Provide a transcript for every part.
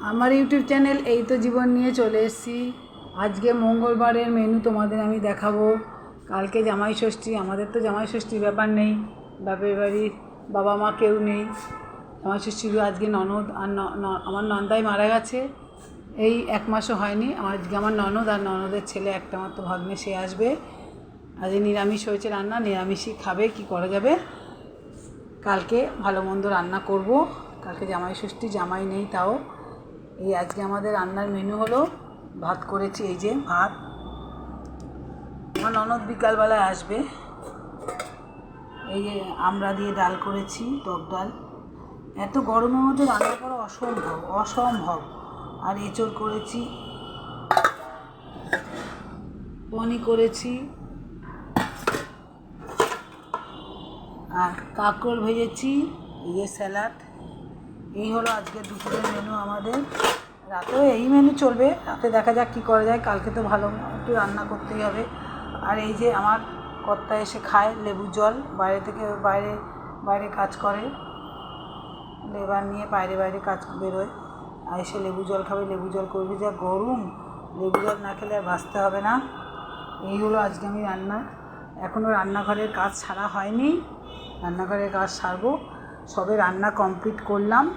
আমার YouTube channel এই তো জীবন নিয়ে চলে এসেছি। আজকে মঙ্গলবারের মেনু তোমাদের আমি দেখাবো। কালকে জামাই ষষ্ঠী, আমাদের তো জামাই ষষ্ঠীর ব্যাপার নেই। বাপের বাড়ির বাবা মা কেউ নেই। জামাই ষষ্ঠীর আজকে ননদ আর আমার নন্দাই মারা গেছে। এই এক মাসও হয়নি। আজকে আমার ননদ আর ননদের ছেলে একটা মাত্র ভাগ্নে, সে আসবে। আজকে নিরামিষ হয়েছে রান্না, নিরামিষই খাবে, কি করা যাবে? কালকে ভালো মন্দ রান্না করব। কালকে জামাই ষষ্ঠী, জামাই নেই তাও। এই আজকে আমাদের রান্নার মেনু হলো ভাত করেছি, এই যে ভাত। আমার ননদ বিকালবেলায় আসবে। এই যে আমরা দিয়ে ডাল করেছি, টক ডাল। এত গরমের মধ্যে রান্না করা অসম্ভব অসম্ভব। আর এঁচড় করেছি পনি করেছি, আর কাঁকড় ভেজেছি এই যে স্যালাড। এই হলো আজকে দুপুরের মেনু আমাদের। রাতেও এই মেনু চলবে। রাতে দেখা যাক কী করা যায়। কালকে তো ভালো একটু রান্না করতেই হবে। আর এই যে আমার কর্তা এসে খায় লেবু জল। বাইরে থেকে বাইরে বাইরে কাজ করে। লেবার নিয়ে বাইরে বাইরে কাজ বেরোয়। আর এসে লেবু জল খাবে। লেবু জল করবে যা গরম। লেবু জল না খেলে আর বাঁচতে হবে না। এই হলো আজকে আমি রান্না। এখনও রান্নাঘরের কাজ ছাড়া হয়নি। রান্নাঘরের কাজ সারবো। সবে রান্না কমপ্লিট করলাম।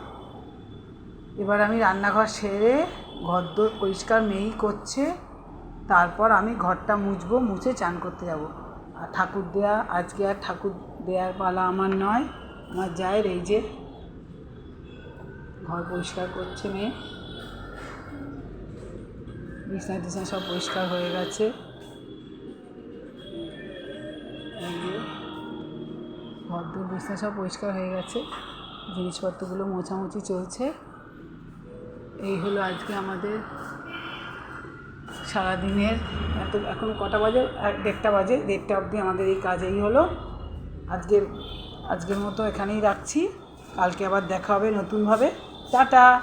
এবার আমি রান্নাঘর সেরে ঘরদোর পরিষ্কার মেয়েই করছে। তারপর আমি ঘরটা মুছবো, মুছে চান করতে যাব। আর ঠাকুর দেয়া, আজকে আর ঠাকুর দেওয়ার পালা আমার নয়, আমার জায়ের এই যে ঘর পরিষ্কার করছে মেয়ে। বিছনা টিছনা সব পরিষ্কার হয়ে গেছে। এই যে ঘরদোর বিছনা সব পরিষ্কার হয়ে গেছে। জিনিসপত্রগুলো মোছামুছি চলছে। এই হলো আজকে আমাদের সারাদিনের এত, এখন কটা বাজে? দেড়টা বাজে। দেড়টা অবধি আমাদের এই কাজ এই হলো। আজকের আজকের মতো এখানেই রাখছি। কালকে আবার দেখা হবে নতুনভাবে। টাটা!